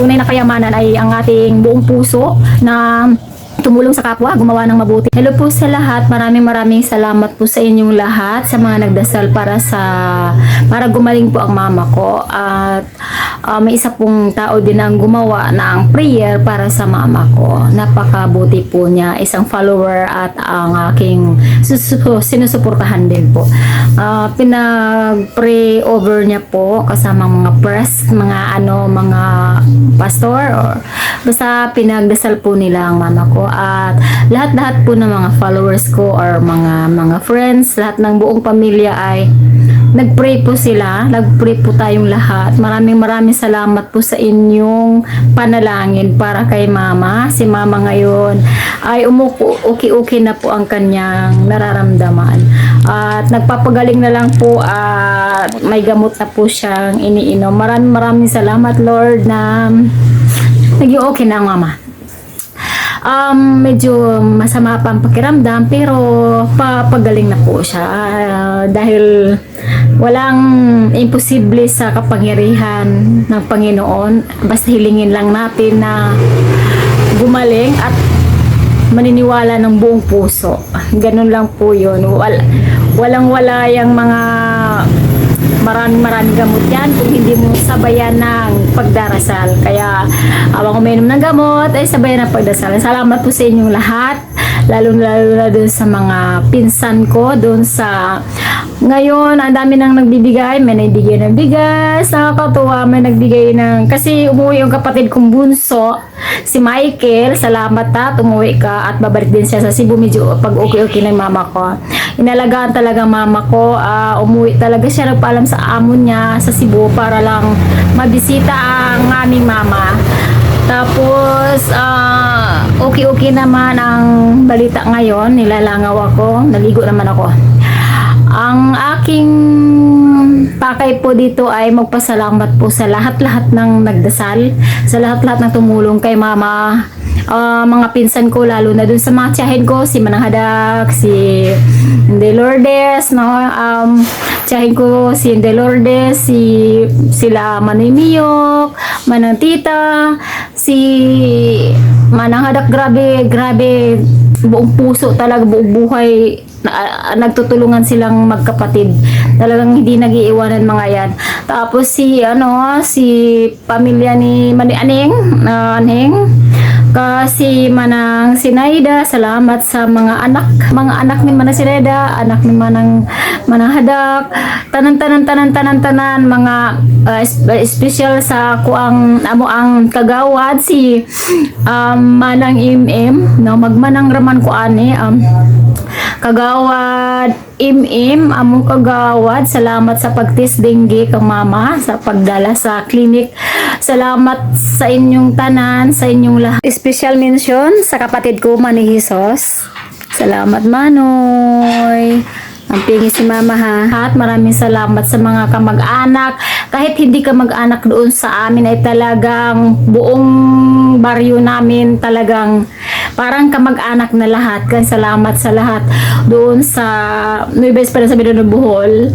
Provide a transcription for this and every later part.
tunay na kayamanan ay ang ating buong puso na tumulong sa kapwa, gumawa ng mabuti. Hello po sa lahat. Maraming maraming salamat po sa inyong lahat sa mga nagdasal para sa para gumaling po ang mama ko at ah, may isa pong tao din ang gumawa ng prayer para sa mama ko. Napakabuti po niya. Isang follower at ang aking sinusuportahan din po. Ah, pinag-pray over niya po kasama mga press, mga ano, mga pastor or basta pinagdasal po nila ang mama ko at lahat-lahat po ng mga followers ko or mga mga friends, lahat ng buong pamilya ay nagpray po sila, nagpray po tayong lahat. Maraming maraming salamat po sa inyong panalangin para kay mama. Si mama ngayon ay okay-okay na po ang kanyang nararamdaman. At nagpapagaling na lang po at may gamot na po siyang iniinom. Maraming maraming salamat Lord na naging okay na ang mama um, medyo masama pa ang pakiramdam pero papagaling na po siya. Ah, dahil walang imposible sa kapangyarihan ng Panginoon. Basta hilingin lang natin na gumaling at maniniwala ng buong puso. Ganun lang po yun. Wal, walang wala yung mga maraming maraming gamot yan kung hindi mo sabayan ng pagdarasal. Kaya habang uminom ng gamot ay sabayan ng pagdarasal. Salamat po sa inyong lahat. Lalo lalo na dun sa mga pinsan ko, dun sa ngayon, ang dami nang nagbibigay. May nagbigay ng bigas, nakakatuwa, may nagbigay ng... Kasi umuwi yung kapatid kong bunso, si Michael. Salamat at umuwi ka at babalik din siya sa Cebu. Medyo pag okay-okay ng mama ko. Inalagaan talaga mama ko. ah, umuwi talaga siya. Nagpaalam sa amo niya sa Cebu para lang mabisita ang aming mama. Tapos, ah, okay-okay naman ang balita ngayon. Nilalangaw ako. Naligo naman ako. Ang aking pakay po dito ay magpasalamat po sa lahat-lahat ng nagdasal, sa lahat-lahat ng tumulong kay mama, Ah, mga pinsan ko, lalo na dun sa mga tiyahin ko, si Manang Hadak, si De Lourdes, no? Um, tiyahin ko si De Lourdes, si sila Manoy Miyok, Manang Tita, si Manang Hadak, grabe, grabe, buong puso talaga, buong buhay, na, ah, nagtutulungan silang magkapatid. Talagang hindi nagiiwanan mga yan. Tapos si ano, si pamilya ni Mani Aning, na Aning, kasi manang Sinaida, salamat sa mga anak, mga anak ni Manang Sinaida, anak ni Manang Manang Hadak, tanan tanan tanan tanan tanan mga uh, es- special sa kuang amo ang kagawad si um, Manang Im-Im, no magmanang raman ko ani um, Kagawad Im-Im, among kagawad, salamat sa pagtis dengge kang mama sa pagdala sa clinic. Salamat sa inyong tanan, sa inyong lahat. Special mention sa kapatid ko, Manihisos. Salamat, Manoy. Ang pingi si Mama ha. At maraming salamat sa mga kamag-anak. Kahit hindi ka mag-anak doon sa amin ay talagang buong baryo namin talagang parang kamag-anak na lahat. Kaya salamat sa lahat doon sa Nueva Esperanza Bidon Bohol.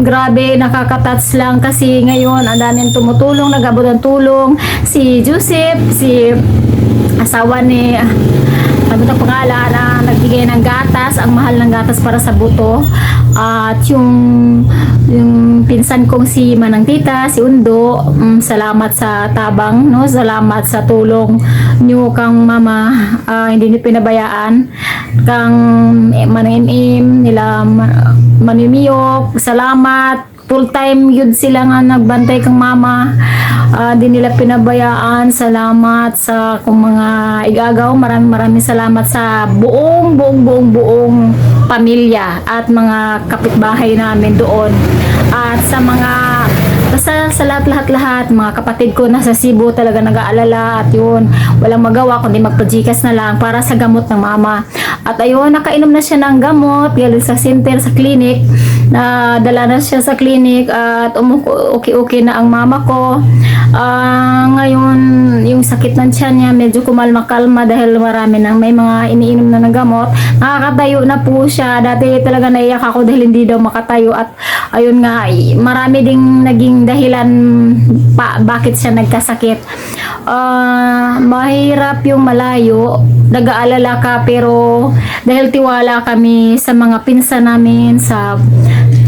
Grabe, nakakatats lang kasi ngayon ang daming tumutulong, nagabot ng tulong. Si Joseph, si asawa ni ito pangalan na nagbigay ng gatas, ang mahal ng gatas para sa buto. At yung yung pinsan kong si Manang Tita, si Undo, mm, salamat sa tabang, no? Salamat sa tulong niyo kang mama, ah, hindi niyo pinabayaan. Kang eh, Manang Im, nila Ma- Manimiyok, salamat full time yun sila nga nagbantay kang mama. Ah, di nila pinabayaan. Salamat sa kung mga igagaw. Maraming maraming salamat sa buong buong buong buong pamilya at mga kapitbahay namin doon. At sa mga basta sa lahat lahat lahat mga kapatid ko nasa Cebu talaga nag-aalala at yun walang magawa kundi magpajikas na lang para sa gamot ng mama at ayun nakainom na siya ng gamot galing sa center sa clinic. Na dala na siya sa clinic at okay na ang mama ko. Ah, ngayon yung sakit ng tiyan niya medyo kumalma-kalma dahil marami nang may mga iniinom na ng gamot. Nakakatayo na po siya. Dati talaga naiyak ako dahil hindi daw makatayo. At ayun nga marami ding naging dahilan pa bakit siya nagkasakit. Ah, mahirap yung malayo, nag-aalala ka pero dahil tiwala kami sa mga pinsan namin sa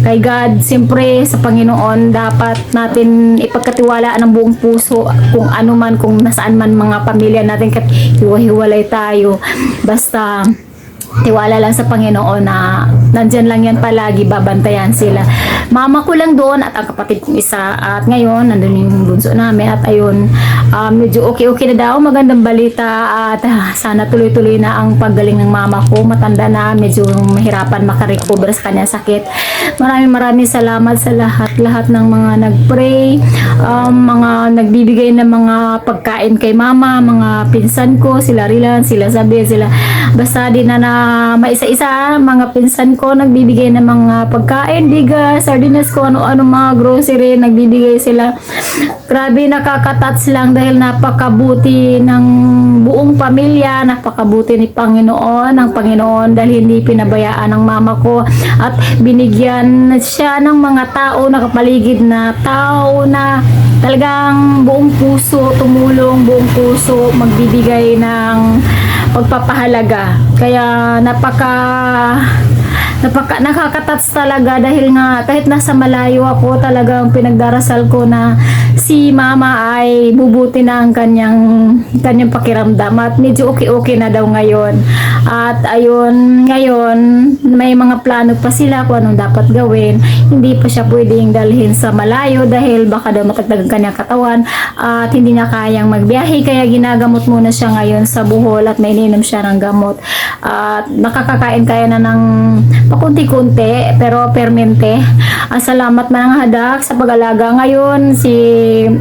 kay God, siyempre sa Panginoon dapat natin ipagkatiwalaan ng buong puso kung ano man, kung nasaan man mga pamilya natin kat hiwa-hiwalay tayo. Basta tiwala lang sa Panginoon na nandyan lang yan palagi, babantayan sila. Mama ko lang doon at ang kapatid kong isa. At ngayon nandun yung bunso namin. At ayun ah, medyo okay-okay na daw. Magandang balita. At ah, sana tuloy-tuloy na ang paggaling ng mama ko. Matanda na medyo mahirapan makarecover sa kanya sakit. Maraming maraming salamat sa lahat-lahat ng mga nagpray. Um, mga nagbibigay ng mga pagkain kay mama mga pinsan ko sila Rilan sila Sabi sila basta din na na maisa-isa mga pinsan ko nagbibigay ng mga pagkain bigas sardinas ko ano-ano mga grocery nagbibigay sila. Grabe nakakatats lang dahil napakabuti ng buong pamilya napakabuti ni Panginoon ang Panginoon dahil hindi pinabayaan ng mama ko. At binigyan siya ng mga tao nakapaligid na tao na talagang buong puso tumulong buong puso magbibigay ng pagpapahalaga kaya napaka napaka nakakatats talaga dahil nga kahit nasa malayo ako talagang pinagdarasal ko na si mama ay bubuti na ang kanyang kanyang pakiramdam at medyo okay-okay na daw ngayon. At ayun ngayon may mga plano pa sila kung anong dapat gawin. Hindi pa siya pwedeng dalhin sa malayo dahil baka daw matagdag ang kanyang katawan at hindi niya kayang magbiyahe. Kaya ginagamot muna siya ngayon sa Bohol at may ininom siya ng gamot. At nakakakain kaya na ng pakunti-kunti pero permente. Ah, salamat Manang Hadak sa pag-alaga ngayon. Si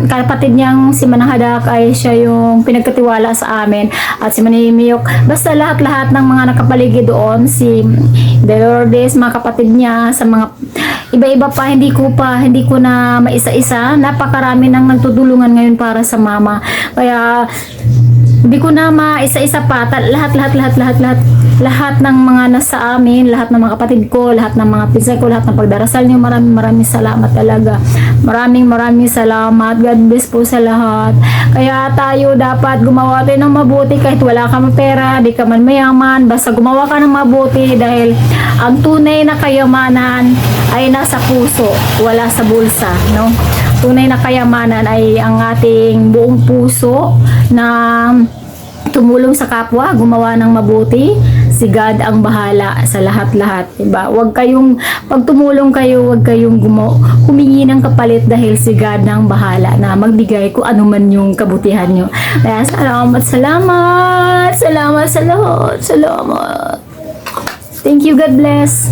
kapatid niyang si Manang Hadak ay siya yung pinagkatiwala sa amin. At si Manimiyok basta lahat-lahat ng mga nakapaligid doon si Delordes mga kapatid niya sa mga iba-iba pa hindi ko pa hindi ko na maisa-isa. Napakarami nang nagtutulungan ngayon para sa mama. Kaya hindi ko na maisa-isa pa. Lahat lahat lahat lahat lahat lahat ng mga nasa amin lahat ng mga kapatid ko lahat ng mga pinsan ko lahat ng pagdarasal niyo maraming maraming salamat talaga. Maraming maraming salamat. God bless po sa lahat. Kaya tayo dapat gumawa tayo ng mabuti kahit wala ka man pera di ka man mayaman basta gumawa ka ng mabuti dahil ang tunay na kayamanan ay nasa puso wala sa bulsa no? Tunay na kayamanan ay ang ating buong puso na tumulong sa kapwa, gumawa ng mabuti, si God ang bahala sa lahat-lahat, 'di ba? Huwag kayong pag tumulong kayo, huwag kayong gumo, humingi ng kapalit dahil si God ang bahala na magbigay kung ano man yung kabutihan nyo. Kaya salamat, salamat, salamat sa lahat, salamat. Thank you, God bless.